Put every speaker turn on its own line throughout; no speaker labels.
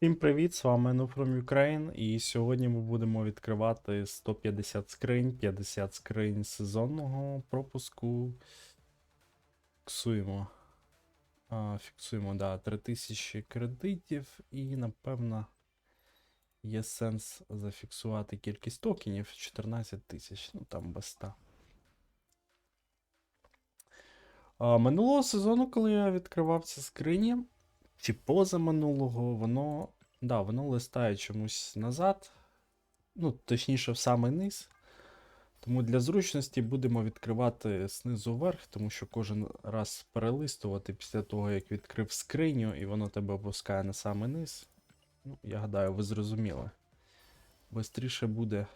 Всім привіт, з вами No From Ukraine, і сьогодні ми будемо відкривати 150 скринь, 50 скринь сезонного пропуску. Фіксуємо. А, фіксуємо, да, 3000 кредитів, і напевно є сенс зафіксувати кількість токенів 14 тисяч, ну там без 100. А, минулого сезону, коли я відкривав ці скрині, чи поза минулого, воно. Да, воно листає чомусь назад. Ну, точніше, в самий низ. Тому для зручності будемо відкривати знизу вверх, тому що кожен раз перелистувати після того, як відкрив скриню, і воно тебе опускає на самий низ. Ну, я гадаю, ви зрозуміли. Бистріше буде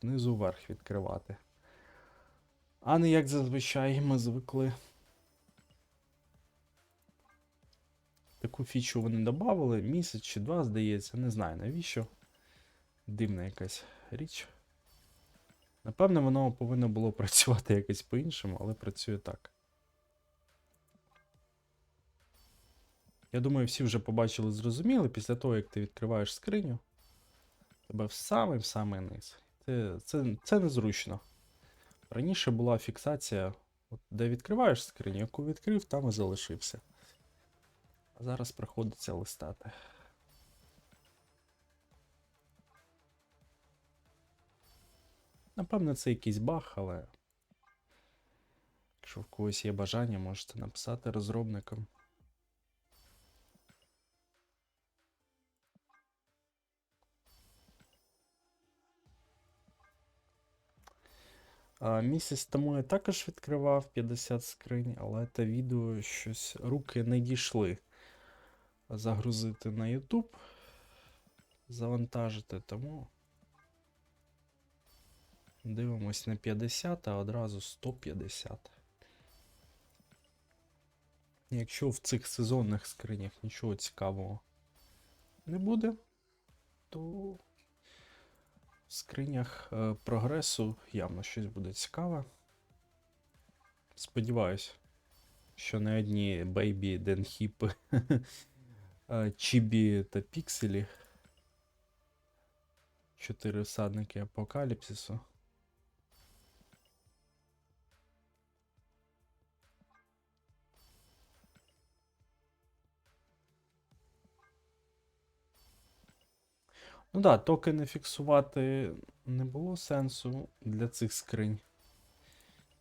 знизу вверх відкривати. А не як зазвичай ми звикли. Таку фічу вони додали місяць чи два, здається, не знаю навіщо. Дивна якась річ. Напевно, воно повинно було працювати якось по-іншому, але працює так. Я думаю, всі вже побачили, зрозуміли, після того, як ти відкриваєш скриню, тебе в самий в самий низ. Це, це, це незручно. Раніше була фіксація, от, де відкриваєш скриню, яку відкрив, там і залишився. А зараз приходиться листати. Напевно, це якийсь баг, але якщо в когось є бажання, можете написати розробникам. А, місяць тому я також відкривав 50 скринь, але те відео щось руки не дійшли загрузити на YouTube, завантажити, тому дивимось не 50, а одразу 150. Якщо в цих сезонних скринях нічого цікавого не буде, то в скринях е, прогресу явно щось буде цікаве. Сподіваюсь, що не одні бейбі денхіпи Чібі та Пікселі. Чотири всадники апокаліпсису. Ну да, токени фіксувати не було сенсу для цих скринь.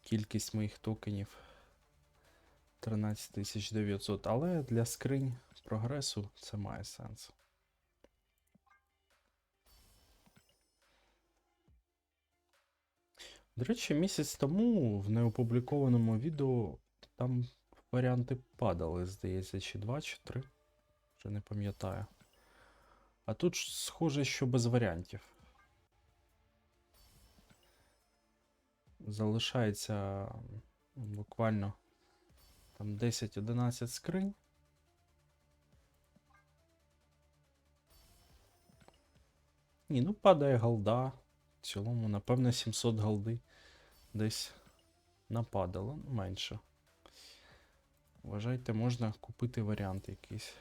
Кількість моїх токенів 13900, але для скринь прогресу це має сенс. До речі, місяць тому в неопублікованому відео там варіанти падали, здається, чи два, чи три. Вже не пам'ятаю. А тут схоже, що без варіантів. Залишається буквально там 10-11 скринь. Ні, ну падає голда. В цілому, напевно, 700 голди десь нападало, ну, менше. Вважайте, можна купити варіант якийсь.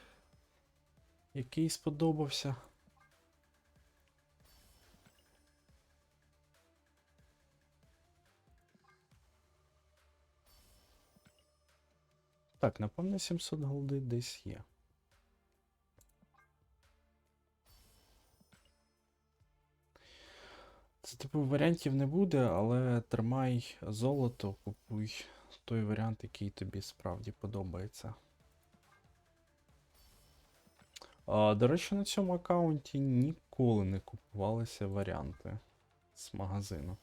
Який сподобався. Так, напевно, 700 голди десь є. Це типу варіантів не буде, але тримай золото, купуй той варіант, який тобі справді подобається. А, до речі, на цьому аккаунті ніколи не купувалися варіанти з магазину.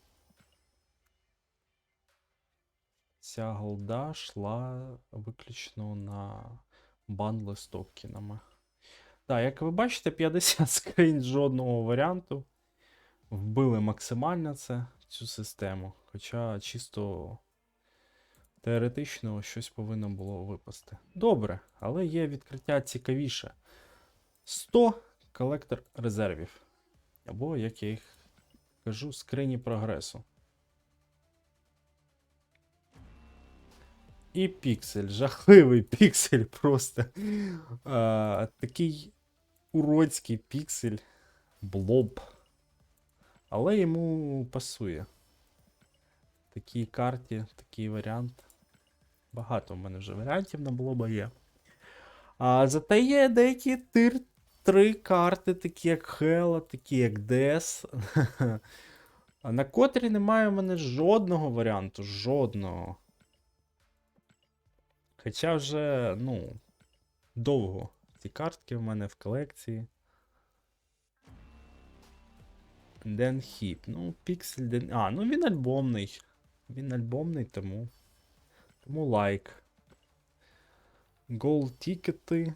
Ця голда йшла виключно на бандли з токенами. Так, як ви бачите, 50 скринь жодного варіанту. Вбили максимально це, цю систему. Хоча чисто теоретично щось повинно було випасти. Добре, але є відкриття цікавіше. 100 колектор резервів. Або, як я їх кажу, скрині прогресу. І піксель, жахливий піксель просто. А, такий уродський піксель. Блоб. Але йому пасує. Такій карті, такий варіант. Багато в мене вже варіантів на блоба є. А зате є деякі тир 3 карти, такі як Хела, такі як Дес. На котрі немає в мене жодного варіанту. Жодного. Хоча вже, ну, довго ці картки в мене в колекції. Ден Хіп. Ну, Піксель Ден. А, ну він альбомний. Він альбомний, тому. Тому лайк. Гол тікети.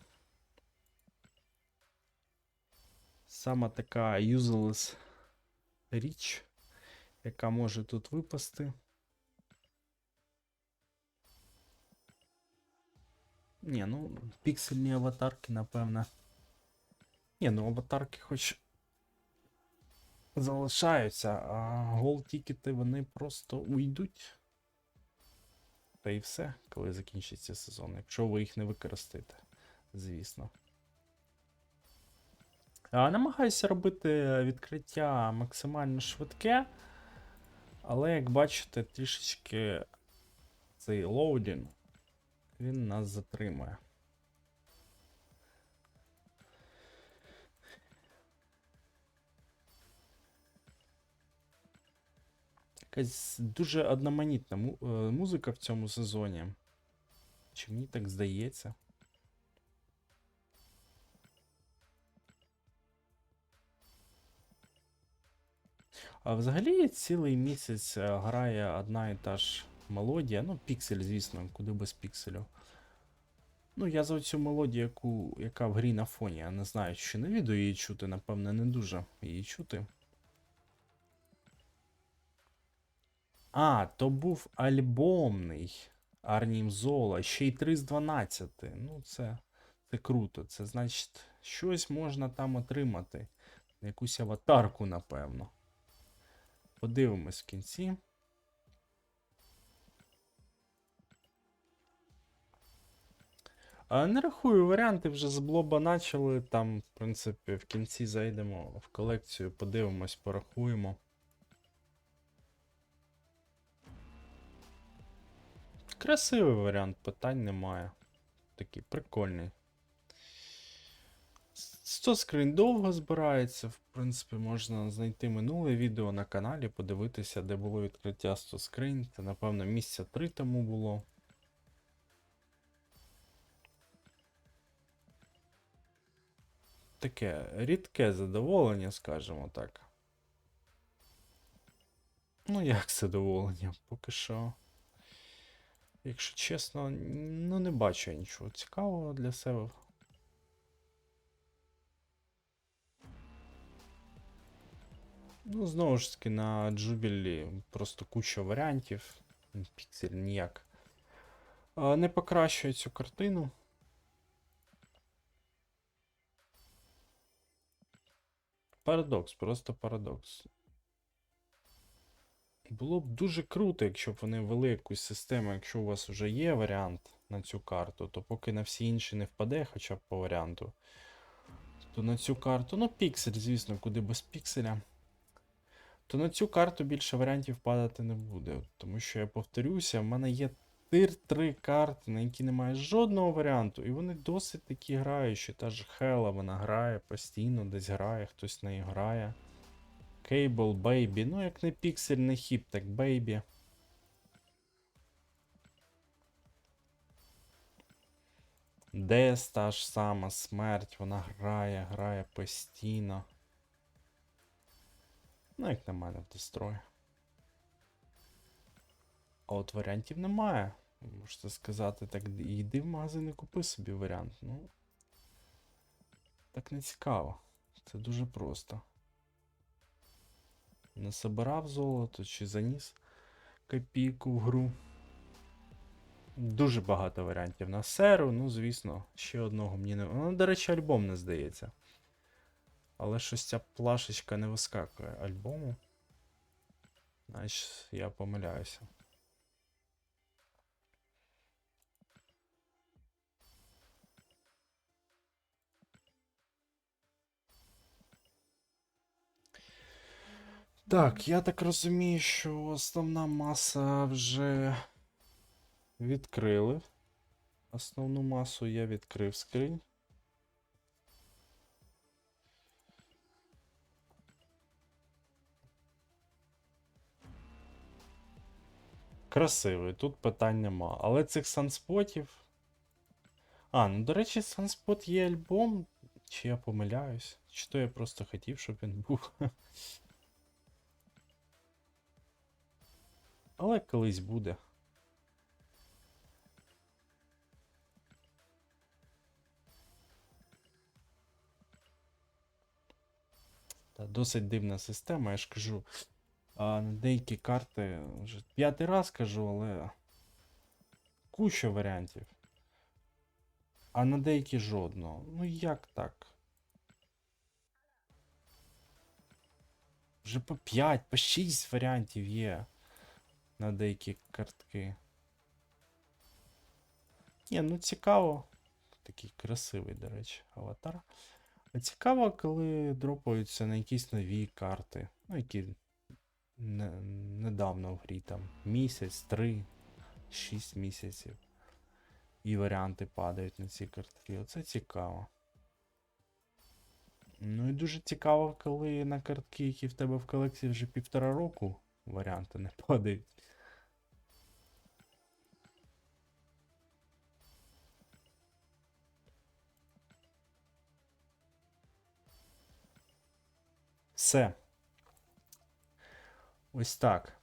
Сама така useless річ, яка може тут випасти. Ні, ну, піксельні аватарки, напевно. Ні, ну аватарки хоч залишаються, а гол тікети вони просто уйдуть. Та і все, коли закінчиться сезон, якщо ви їх не використаєте, звісно. Намагаюся робити відкриття максимально швидке, але як бачите, трішечки цей лоудінг він нас затримує. Якась дуже одноманітна е, музика в цьому сезоні. Чи мені так здається? А взагалі цілий місяць е, грає одна і та ж мелодія. Ну, піксель, звісно, куди без пікселю. Ну, я за цю мелодію, яку, яка в грі на фоні. Я не знаю, чи на відео її чути, напевне, не дуже її чути. А, то був альбомний Арнім Зола, ще й 3 з 12. Ну, це, це круто. Це значить, щось можна там отримати. Якусь аватарку, напевно. Подивимось в кінці. Не рахую варіанти, вже з блоба начали. Там, в принципі, в кінці зайдемо в колекцію, подивимось, порахуємо. Красивий варіант, питань немає. Такий прикольний. 100 скрин довго збирається. В принципі, можна знайти минуле відео на каналі, подивитися, де було відкриття 100 скринь. Це, напевно, місяця 3 тому було. Таке рідке задоволення, скажімо так. Ну, як задоволення, поки що. Якщо чесно, ну не бачу я нічого цікавого для себе. Ну, знову ж таки, на Джубілі просто куча варіантів. Піксель ніяк. Не покращує цю картину. Парадокс, просто парадокс. Було б дуже круто, якщо б вони ввели якусь систему, якщо у вас вже є варіант на цю карту, то поки на всі інші не впаде, хоча б по варіанту, то на цю карту, ну, піксель, звісно, куди без пікселя, то на цю карту більше варіантів падати не буде. Тому що я повторюся, в мене є тир 3 карти, на які немає жодного варіанту, і вони досить такі граючі. Та ж Хела вона грає постійно, десь грає, хтось в неї грає. Cable, Baby. Ну, як не піксель, не хіп, так Baby. Дес та ж сама смерть, вона грає, грає постійно. Ну, як на мене, в Destroy. А от варіантів немає. Можете сказати, так йди в магазин і купи собі варіант. Ну. Так не цікаво. Це дуже просто. Не собирав золото чи заніс копійку в гру. Дуже багато варіантів на серу, ну, звісно, ще одного мені не. Ну, до речі, альбом не здається. Але щось ця плашечка не вискакує альбому. Значить, я помиляюся. Так, я так розумію, що основна маса вже відкрили. Основну масу я відкрив скринь. Красивий, тут питань нема. Але цих санспотів. А, ну до речі, санспот є альбом. Чи я помиляюсь? Чи то я просто хотів, щоб він був. Але колись буде. Та досить дивна система, я ж кажу. А на деякі карти вже п'ятий раз кажу, але куча варіантів. А на деякі жодного. Ну як так? Вже по 5, по 6 варіантів є на деякі картки. Ні, ну цікаво. Такий красивий, до речі, аватар. А цікаво, коли дропаються на якісь нові карти. Ну, які не, недавно в грі там місяць, три, шість місяців. І варіанти падають на ці картки. Оце цікаво. Ну і дуже цікаво, коли на картки, які в тебе в колекції вже півтора року, варіанти не падають. Все. Ось так.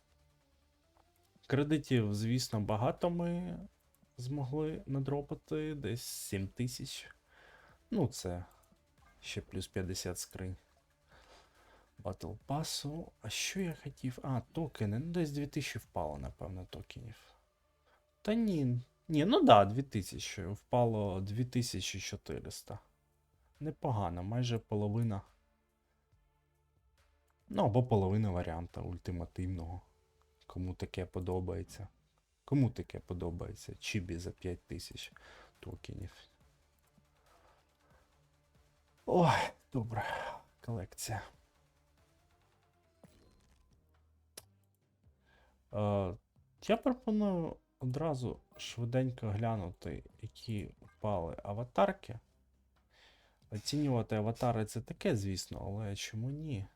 Кредитів, звісно, багато ми змогли надропати десь 7 тисяч. Ну, це ще плюс 50 скринь. Батл пасу. А що я хотів? А, токени. Ну, десь 2000 впало, напевно, токенів. Та ні. Ні, ну да, 2000. Впало 2400. Непогано, майже половина. Ну, або половина варіанта ультимативного. Кому таке подобається. Кому таке подобається? Чібі за 5000 токенів. Ой, добре. Колекція. Я пропоную одразу швиденько глянути, які впали аватарки. Оцінювати аватари це таке, звісно, але чому ні?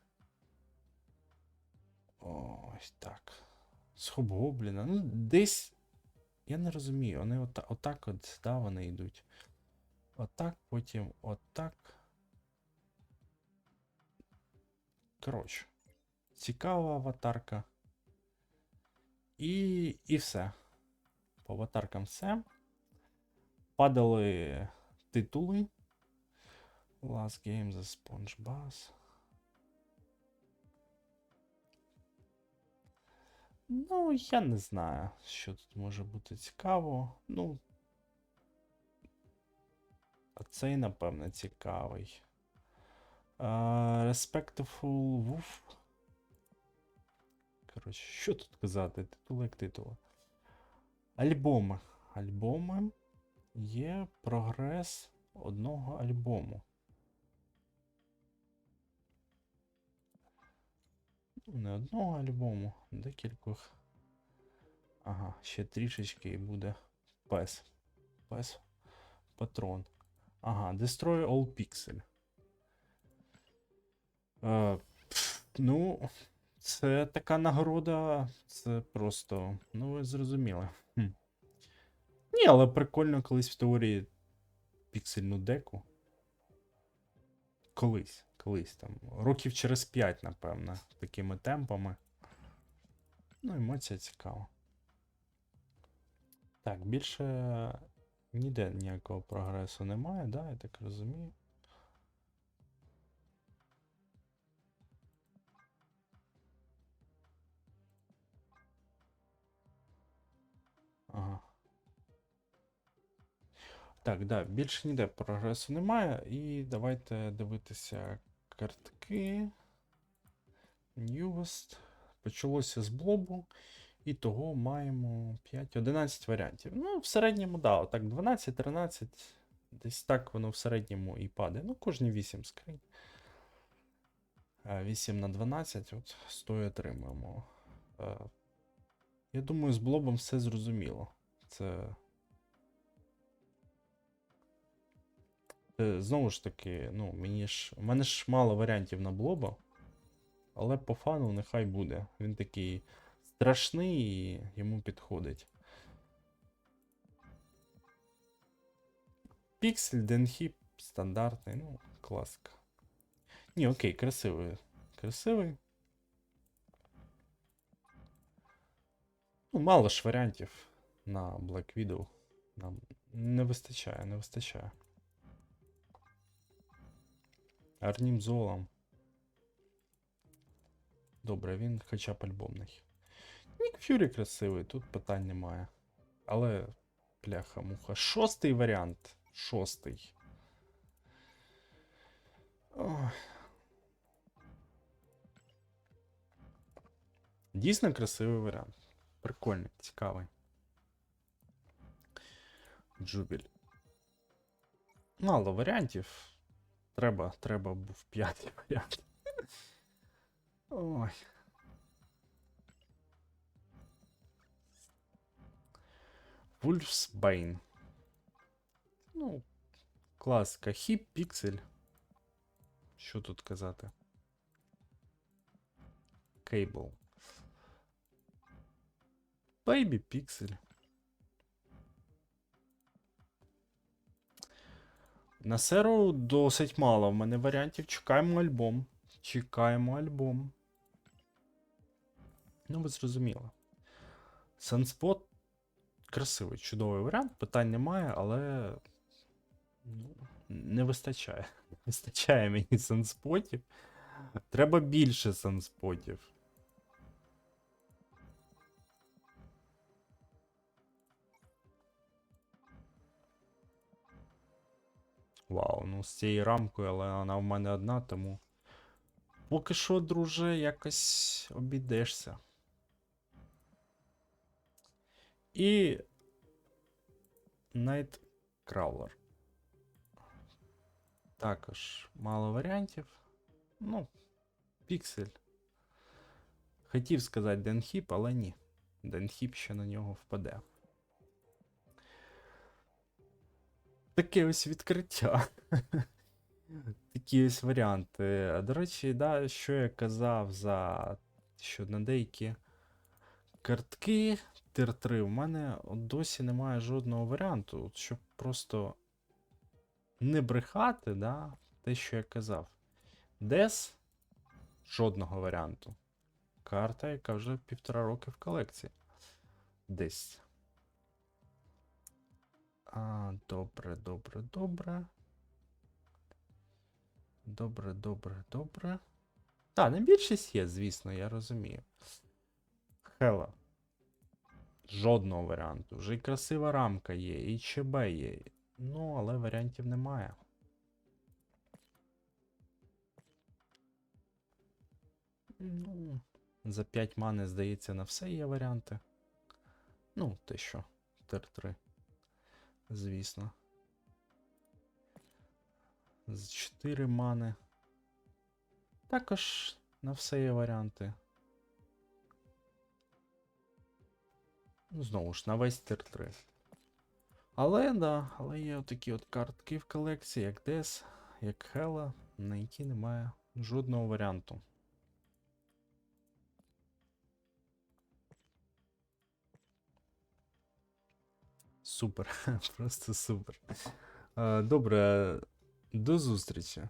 Ось так. З. Ну, десь. Я не розумію. Вони ота, отак от, да, вони йдуть. Отак, потім отак. Коротше. Цікава аватарка. І, і все. По аватаркам все. Падали титули. Last Game за SpongeBoss. Ну, я не знаю, що тут може бути цікаво. Ну. А цей, напевно, цікавий. Uh, Respectful Wolf. Коротше, що тут казати? Титул як титул. Альбоми. Альбоми є прогрес одного альбому. Не одного альбому, декількох. Ага, ще трішечки і буде пес. Пес. Патрон. Ага, Destroy All Pixel. Е, пф, ну, це така нагорода. Це просто. Ну, ви зрозуміли. Хм. Ні, але прикольно колись в теорії піксельну деку. Колись, колись там. Років через 5, напевно, такими темпами. Ну, емоція цікава. Так, більше ніде ніякого прогресу немає, да, я так розумію. Так, да, більше ніде прогресу немає. І давайте дивитися картки. Newest. Почалося з блобу. І того маємо 5-11 варіантів. Ну, в середньому, да, отак 12-13. Десь так воно в середньому і падає. Ну, кожні 8 скринь. Е, 8 на 12, от 100 і отримуємо. Е, Я думаю, з блобом все зрозуміло. Це. Знову ж таки, ну, мені ж. У мене ж мало варіантів на блоба. Але по фану нехай буде. Він такий страшний і йому підходить. Піксель, Денхіп, стандартний, ну, класика. Ні, окей, красивий. Красивий. Ну, мало ж варіантів на Black Widow. Нам не вистачає, не вистачає. Арнім Золом. Добре, він хоча б альбомний. Нік Фюрі красивий, тут питань немає. Але, бляха-муха. Шостий варіант. Шостий. Ой. Дійсно красивий варіант. Прикольний, цікавий. Джубіль. Мало варіантів. Треба, треба був п'ятий варіант. Ой. Wolfsbane. Ну, класика. Хіп, піксель. Що тут казати? Кейбл. Бейбі піксель. На серу досить мало. В мене варіантів. Чекаємо альбом. Чекаємо альбом. Ну, ви зрозуміли. Sunspot красивий, чудовий варіант. Питань немає, але. Ну, не вистачає. Вистачає мені санспотів. Треба більше санспотів. Вау, ну з цією рамкою, але вона в мене одна, тому. Поки що, друже, якось обійдешся. І. Nightcrawler. Також мало варіантів. Ну, піксель. Хотів сказати Денхіп, але ні. Денхіп ще на нього впаде. Таке ось відкриття. Такі ось варіанти. До речі, да, що я казав за що на деякі картки тир 3 в мене досі немає жодного варіанту, щоб просто не брехати, да, те, що я казав. Дес жодного варіанту. Карта, яка вже півтора роки в колекції. Десь. А, добре, добре, добре. Добре, добре, добре. Так, не більшість є, звісно, я розумію. Хела. Жодного варіанту. Вже й красива рамка є, і ЧБ є. Ну, але варіантів немає. Ну, за 5 мани, здається, на все є варіанти. Ну, те що, тир 3. Звісно. З 4 мани. Також на все є варіанти. Знову ж, на весь тир 3. Але, да, але є отакі от картки в колекції, як Дес, як Хела, на які немає жодного варіанту. Супер, просто супер. Е, Добре, до зустрічі.